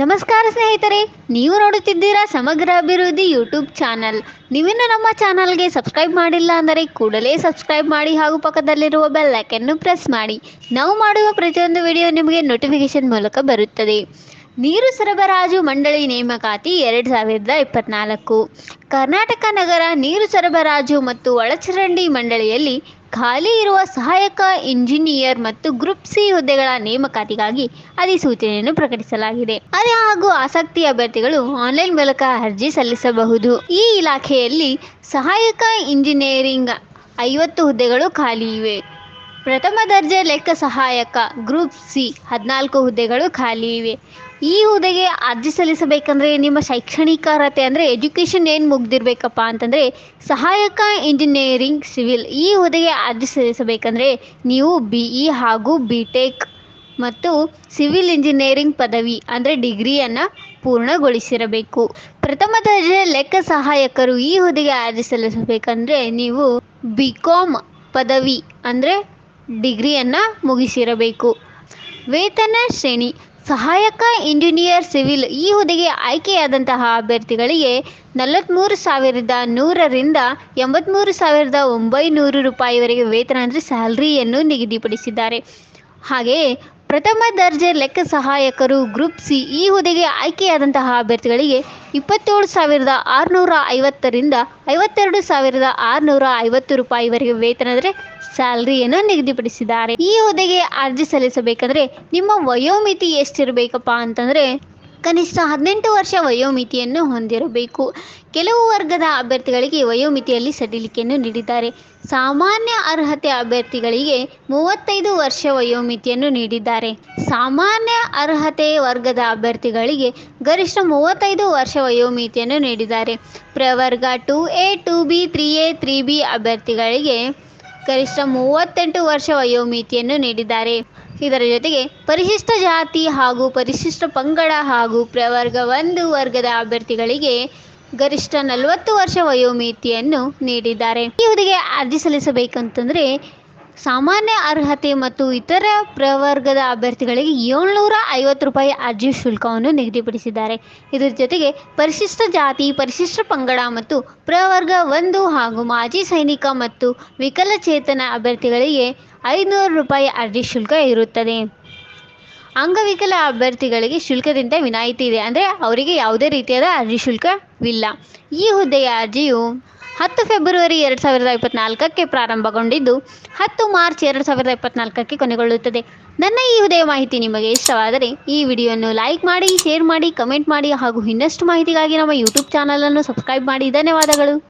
ನಮಸ್ಕಾರ ಸ್ನೇಹಿತರೆ, ನೀವು ನೋಡುತ್ತಿದ್ದೀರಾ ಸಮಗ್ರ ಅಭಿವೃದ್ಧಿ ಯೂಟ್ಯೂಬ್ ಚಾನಲ್. ನೀವಿನ್ನು ನಮ್ಮ ಚಾನಲ್ಗೆ ಸಬ್ಸ್ಕ್ರೈಬ್ ಮಾಡಿಲ್ಲ ಅಂದರೆ ಕೂಡಲೇ ಸಬ್ಸ್ಕ್ರೈಬ್ ಮಾಡಿ ಹಾಗೂ ಪಕ್ಕದಲ್ಲಿರುವ ಬೆಲ್ ಐಕನ್ನು ಪ್ರೆಸ್ ಮಾಡಿ. ನಾವು ಮಾಡುವ ಪ್ರತಿಯೊಂದು ವಿಡಿಯೋ ನಿಮಗೆ ನೋಟಿಫಿಕೇಶನ್ ಮೂಲಕ ಬರುತ್ತದೆ. ನೀರು ಸರಬರಾಜು ಮಂಡಳಿ ನೇಮಕಾತಿ ಎರಡು ಸಾವಿರದ ಇಪ್ಪತ್ನಾಲ್ಕು. ಕರ್ನಾಟಕ ನಗರ ನೀರು ಸರಬರಾಜು ಮತ್ತು ಒಳಚರಂಡಿ ಮಂಡಳಿಯಲ್ಲಿ ಖಾಲಿ ಇರುವ ಸಹಾಯಕ ಇಂಜಿನಿಯರ್ ಮತ್ತು ಗ್ರೂಪ್ ಸಿ ಹುದ್ದೆಗಳ ನೇಮಕಾತಿಗಾಗಿ ಅಧಿಸೂಚನೆಯನ್ನು ಪ್ರಕಟಿಸಲಾಗಿದೆ. ಅದೇ ಹಾಗೂ ಆಸಕ್ತಿ ಅಭ್ಯರ್ಥಿಗಳು ಆನ್ಲೈನ್ ಮೂಲಕ ಅರ್ಜಿ ಸಲ್ಲಿಸಬಹುದು. ಈ ಇಲಾಖೆಯಲ್ಲಿ ಸಹಾಯಕ ಇಂಜಿನಿಯರಿಂಗ್ ಐವತ್ತು ಹುದ್ದೆಗಳು ಖಾಲಿ ಇವೆ. ಪ್ರಥಮ ದರ್ಜೆ ಲೆಕ್ಕ ಸಹಾಯಕ ಗ್ರೂಪ್ ಸಿ ಹದಿನಾಲ್ಕು ಹುದ್ದೆಗಳು ಖಾಲಿ ಇವೆ. ಈ ಹುದ್ದೆಗೆ ಅರ್ಜಿ ಸಲ್ಲಿಸಬೇಕಂದ್ರೆ ನಿಮ್ಮ ಶೈಕ್ಷಣಿಕ ಅರ್ಹತೆ ಅಂದರೆ ಎಜುಕೇಷನ್ ಏನು ಮುಗ್ದಿರ್ಬೇಕಪ್ಪ ಅಂತಂದರೆ ಸಹಾಯಕ ಇಂಜಿನಿಯರಿಂಗ್ ಸಿವಿಲ್ ಈ ಹುದ್ದೆಗೆ ಅರ್ಜಿ ಸಲ್ಲಿಸಬೇಕಂದ್ರೆ ನೀವು ಬಿ ಇ ಹಾಗೂ ಬಿ ಟೆಕ್ ಮತ್ತು ಸಿವಿಲ್ ಇಂಜಿನಿಯರಿಂಗ್ ಪದವಿ ಅಂದರೆ ಡಿಗ್ರಿಯನ್ನು ಪೂರ್ಣಗೊಳಿಸಿರಬೇಕು. ಪ್ರಥಮ ದರ್ಜೆ ಲೆಕ್ಕ ಸಹಾಯಕರು ಈ ಹುದ್ದೆಗೆ ಅರ್ಜಿ ಸಲ್ಲಿಸಬೇಕಂದ್ರೆ ನೀವು ಬಿ ಕಾಮ್ ಪದವಿ ಅಂದರೆ ಡಿಗ್ರಿಯನ್ನು ಮುಗಿಸಿರಬೇಕು. ವೇತನ ಶ್ರೇಣಿ ಸಹಾಯಕ ಇಂಜಿನಿಯರ್ ಸಿವಿಲ್ ಈ ಹುದ್ದೆಗೆ ಆಯ್ಕೆಯಾದಂತಹ ಅಭ್ಯರ್ಥಿಗಳಿಗೆ ನಲವತ್ತ್ಮೂರು ಸಾವಿರದ ನೂರರಿಂದ ಎಂಬತ್ತ್ಮೂರು ಸಾವಿರದ ಒಂಬೈನೂರು ರೂಪಾಯಿವರೆಗೆ ವೇತನ ಅಂದರೆ ಸ್ಯಾಲ್ರಿಯನ್ನು ನಿಗದಿಪಡಿಸಿದ್ದಾರೆ. ಹಾಗೆಯೇ ಪ್ರಥಮ ದರ್ಜೆ ಲೆಕ್ಕ ಸಹಾಯಕರು ಗ್ರೂಪ್ ಸಿ ಈ ಹುದ್ದೆಗೆ ಆಯ್ಕೆಯಾದಂತಹ ಅಭ್ಯರ್ಥಿಗಳಿಗೆ ಇಪ್ಪತ್ತೇಳು ಸಾವಿರದ ಆರುನೂರ ಐವತ್ತರಿಂದ ಐವತ್ತೆರಡು ಸಾವಿರದ ಆರುನೂರ ಐವತ್ತು ರೂಪಾಯಿವರೆಗೆ ವೇತನದ್ರೆ ಸ್ಯಾಲರಿಯನ್ನು ನಿಗದಿಪಡಿಸಿದ್ದಾರೆ. ಈ ಹುದ್ದೆಗೆ ಅರ್ಜಿ ಸಲ್ಲಿಸಬೇಕಂದ್ರೆ ನಿಮ್ಮ ವಯೋಮಿತಿ ಎಷ್ಟಿರಬೇಕಪ್ಪ ಅಂತಂದರೆ ಕನಿಷ್ಠ ಹದಿನೆಂಟು ವರ್ಷ ವಯೋಮಿತಿಯನ್ನು ಹೊಂದಿರಬೇಕು. ಕೆಲವು ವರ್ಗದ ಅಭ್ಯರ್ಥಿಗಳಿಗೆ ವಯೋಮಿತಿಯಲ್ಲಿ ಸಡಿಲಿಕೆಯನ್ನು ನೀಡಿದ್ದಾರೆ. ಸಾಮಾನ್ಯ ಅರ್ಹತೆ ಅಭ್ಯರ್ಥಿಗಳಿಗೆ ಮೂವತ್ತೈದು ವರ್ಷ ವಯೋಮಿತಿಯನ್ನು ನೀಡಿದ್ದಾರೆ. ಸಾಮಾನ್ಯ ಅರ್ಹತೆ ವರ್ಗದ ಅಭ್ಯರ್ಥಿಗಳಿಗೆ ಗರಿಷ್ಠ ಮೂವತ್ತೈದು ವರ್ಷ ವಯೋಮಿತಿಯನ್ನು ನೀಡಿದ್ದಾರೆ. ಪ್ರವರ್ಗ two A two B, three A, three B ಅಭ್ಯರ್ಥಿಗಳಿಗೆ ಗರಿಷ್ಠ ಮೂವತ್ತೆಂಟು ವರ್ಷ ವಯೋಮಿತಿಯನ್ನು ನೀಡಿದ್ದಾರೆ. ಇದರ ಜೊತೆಗೆ ಪರಿಶಿಷ್ಟ ಜಾತಿ ಹಾಗೂ ಪರಿಶಿಷ್ಟ ಪಂಗಡ ಹಾಗೂ ಪ್ರವರ್ಗ ಒಂದು ವರ್ಗದ ಅಭ್ಯರ್ಥಿಗಳಿಗೆ ಗರಿಷ್ಠ ನಲವತ್ತು ವರ್ಷ ವಯೋಮಿತಿಯನ್ನು ನೀಡಿದ್ದಾರೆ. ಈ ಹುದ್ದೆಗೆ ಅರ್ಜಿ ಸಲ್ಲಿಸಬೇಕಂತಂದರೆ ಸಾಮಾನ್ಯ ಅರ್ಹತೆ ಮತ್ತು ಇತರ ಪ್ರವರ್ಗದ ಅಭ್ಯರ್ಥಿಗಳಿಗೆ ಏಳ್ನೂರ ಐವತ್ತು ರೂಪಾಯಿ ಅರ್ಜಿ ಶುಲ್ಕವನ್ನು ನಿಗದಿಪಡಿಸಿದ್ದಾರೆ. ಇದರ ಜೊತೆಗೆ ಪರಿಶಿಷ್ಟ ಜಾತಿ, ಪರಿಶಿಷ್ಟ ಪಂಗಡ ಮತ್ತು ಪ್ರವರ್ಗ ಒಂದು ಹಾಗೂ ಮಾಜಿ ಸೈನಿಕ ಮತ್ತು ವಿಕಲಚೇತನ ಅಭ್ಯರ್ಥಿಗಳಿಗೆ ಐನೂರು ರೂಪಾಯಿ ಅರ್ಜಿ ಶುಲ್ಕ ಇರುತ್ತದೆ. ಅಂಗವಿಕಲ ಅಭ್ಯರ್ಥಿಗಳಿಗೆ ಶುಲ್ಕದಿಂದ ವಿನಾಯಿತಿ ಇದೆ. ಅಂದರೆ ಅವರಿಗೆ ಯಾವುದೇ ರೀತಿಯಾದ ಅರ್ಜಿ ಶುಲ್ಕವಿಲ್ಲ. ಈ ಹುದ್ದೆಯ ಅರ್ಜಿಯು ಹತ್ತು ಫೆಬ್ರವರಿ ಎರಡು ಸಾವಿರದ ಇಪ್ಪತ್ನಾಲ್ಕಕ್ಕೆ ಪ್ರಾರಂಭಗೊಂಡಿದ್ದು, ಹತ್ತು ಮಾರ್ಚ್ ಎರಡು ಸಾವಿರದ ಇಪ್ಪತ್ನಾಲ್ಕಕ್ಕೆ ಕೊನೆಗೊಳ್ಳುತ್ತದೆ. ನನ್ನ ಈ ಹೃದಯ ಮಾಹಿತಿ ನಿಮಗೆ ಇಷ್ಟವಾದರೆ ಈ ವಿಡಿಯೋವನ್ನು ಲೈಕ್ ಮಾಡಿ, ಶೇರ್ ಮಾಡಿ, ಕಮೆಂಟ್ ಮಾಡಿ ಹಾಗೂ ಇನ್ನಷ್ಟು ಮಾಹಿತಿಗಾಗಿ ನಮ್ಮ ಯೂಟ್ಯೂಬ್ ಚಾನಲನ್ನು ಸಬ್ಸ್ಕ್ರೈಬ್ ಮಾಡಿ. ಧನ್ಯವಾದಗಳು.